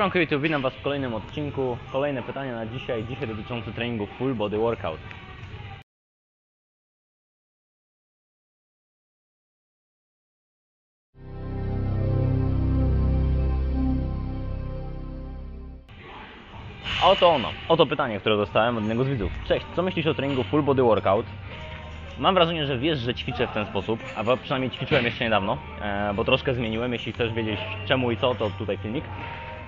Siemanko YouTube, witam Was w kolejnym odcinku. Kolejne pytanie na dzisiaj, dzisiaj dotyczące treningu full body workout. A oto ono, oto pytanie, które dostałem od jednego z widzów. Cześć, co myślisz o treningu full body workout? Mam wrażenie, że wiesz, że ćwiczę w ten sposób, a przynajmniej ćwiczyłem jeszcze niedawno, e, bo troszkę zmieniłem. Jeśli chcesz wiedzieć czemu i co, to tutaj filmik.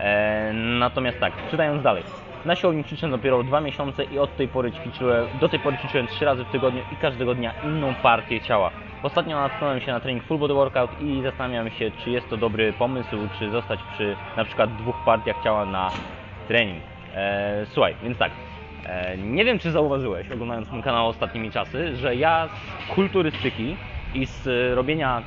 E, natomiast tak, czytając dalej. Na siłowni ćwiczę dopiero dwa miesiące i od tej pory ćwiczyłem, do tej pory ćwiczyłem trzy razy w tygodniu i każdego dnia inną partię ciała. Ostatnio natknąłem się na trening full body workout i zastanawiam się, czy jest to dobry pomysł, czy zostać przy na przykład dwóch partiach ciała na trening. E, słuchaj, więc tak, E, Nie wiem, czy zauważyłeś, oglądając mój kanał ostatnimi czasy, że ja z kulturystyki i z robienia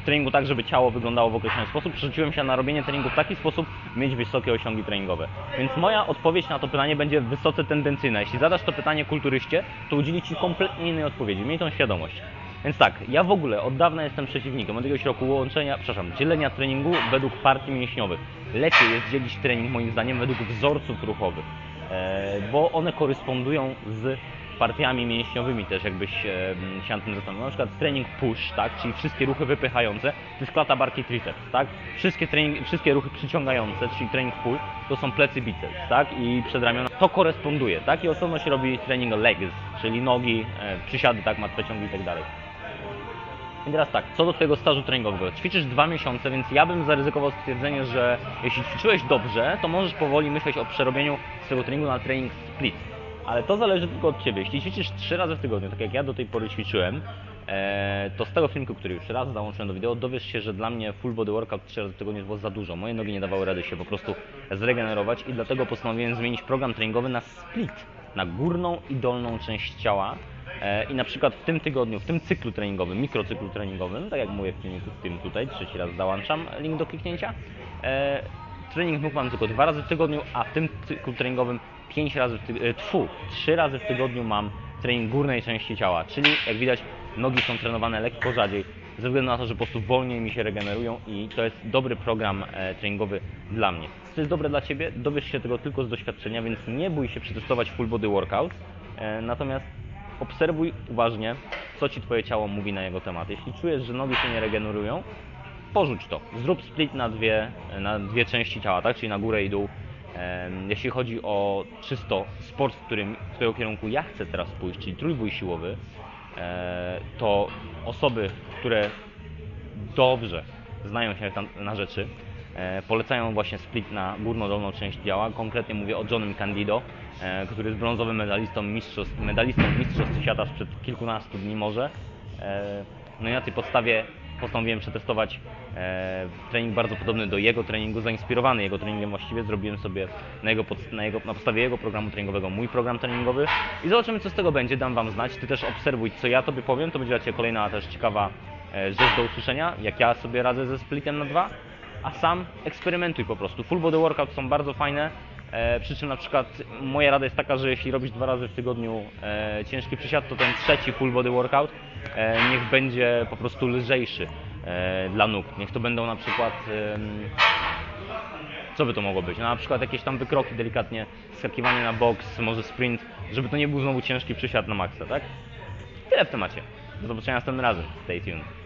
treningu tak, żeby ciało wyglądało w określony sposób, przerzuciłem się na robienie treningu w taki sposób, mieć wysokie osiągi treningowe. Więc moja odpowiedź na to pytanie będzie wysoce tendencyjna. Jeśli zadasz to pytanie kulturyście, to udzieli Ci kompletnie innej odpowiedzi. Miej tą świadomość. Więc tak, ja w ogóle od dawna jestem przeciwnikiem od jakiegoś roku łączenia, przepraszam, dzielenia treningu według partii mięśniowych. Lepiej jest dzielić trening moim zdaniem według wzorców ruchowych e, bo one korespondują z partiami mięśniowymi też, jakbyś e, się nad tym zastanowił. Na przykład trening push, tak, czyli wszystkie ruchy wypychające, to jest klata barki triceps, tak? Wszystkie, trening, wszystkie ruchy przyciągające, czyli trening pull, to są plecy biceps, tak? I przedramiona. To koresponduje, tak? I osobno się robi trening legs, czyli nogi, e, przysiady, tak, martwe ciągi i tak dalej. I teraz tak, co do Twojego stażu treningowego. Ćwiczysz dwa miesiące, więc ja bym zaryzykował stwierdzenie, że jeśli ćwiczyłeś dobrze, to możesz powoli myśleć o przerobieniu swojego treningu na trening split. Ale to zależy tylko od Ciebie. Jeśli ćwiczysz trzy razy w tygodniu, tak jak ja do tej pory ćwiczyłem, e, to z tego filmiku, który już raz załączyłem do wideo, dowiesz się, że dla mnie full body workout trzy razy w tygodniu było za dużo. Moje nogi nie dawały rady się po prostu zregenerować i dlatego postanowiłem zmienić program treningowy na split, na górną i dolną część ciała, E, I na przykład w tym tygodniu, w tym cyklu treningowym, mikrocyklu treningowym, tak jak mówię w filmiku w tym tutaj, trzeci raz załączam link do kliknięcia, e, trening nóg mam tylko dwa razy w tygodniu, a w tym cyklu treningowym pięć razy w tygodniu, trzy razy w tygodniu mam trening górnej części ciała, czyli jak widać nogi są trenowane lekko rzadziej, ze względu na to, że po prostu wolniej mi się regenerują i to jest dobry program e, treningowy dla mnie. Co jest dobre dla Ciebie? Dowiesz się tego tylko z doświadczenia, więc nie bój się przetestować full body workout, e, natomiast obserwuj uważnie, co ci twoje ciało mówi na jego temat. Jeśli czujesz, że nogi się nie regenerują, porzuć to. Zrób split na dwie, na dwie części ciała, tak? czyli na górę i dół. Jeśli chodzi o czysto sport, w którym, w którego kierunku ja chcę teraz pójść, czyli trójbój siłowy, e, to osoby, które dobrze znają się na rzeczy, e, polecają właśnie split na górno-dolną część ciała. Konkretnie mówię o Johnem Candido, e, który jest brązowym medalistą mistrzostw, medalistą mistrzostw świata sprzed kilkunastu dni może. No i na tej podstawie postanowiłem przetestować e, trening bardzo podobny do jego treningu, zainspirowany jego treningiem właściwie. Zrobiłem sobie na, jego, pod, na, jego, na podstawie jego programu treningowego mój program treningowy i zobaczymy co z tego będzie, dam Wam znać. Ty też obserwuj co ja Tobie powiem, to będzie dla Ciebie kolejna też ciekawa e, rzecz do usłyszenia, jak ja sobie radzę ze splitem na dwa, a sam eksperymentuj po prostu. Full body workout są bardzo fajne, e, przy czym na przykład moja rada jest taka, że jeśli robisz dwa razy w tygodniu e, ciężki przysiad, to ten trzeci full body workout niech będzie po prostu lżejszy e, dla nóg. Niech to będą na przykład co by to mogło być? No, na przykład jakieś tam wykroki delikatnie, skakiwanie na boks, może sprint, żeby to nie był znowu ciężki przysiad na maksa, tak? Tyle w temacie. Do zobaczenia następnym razem. Stay tuned.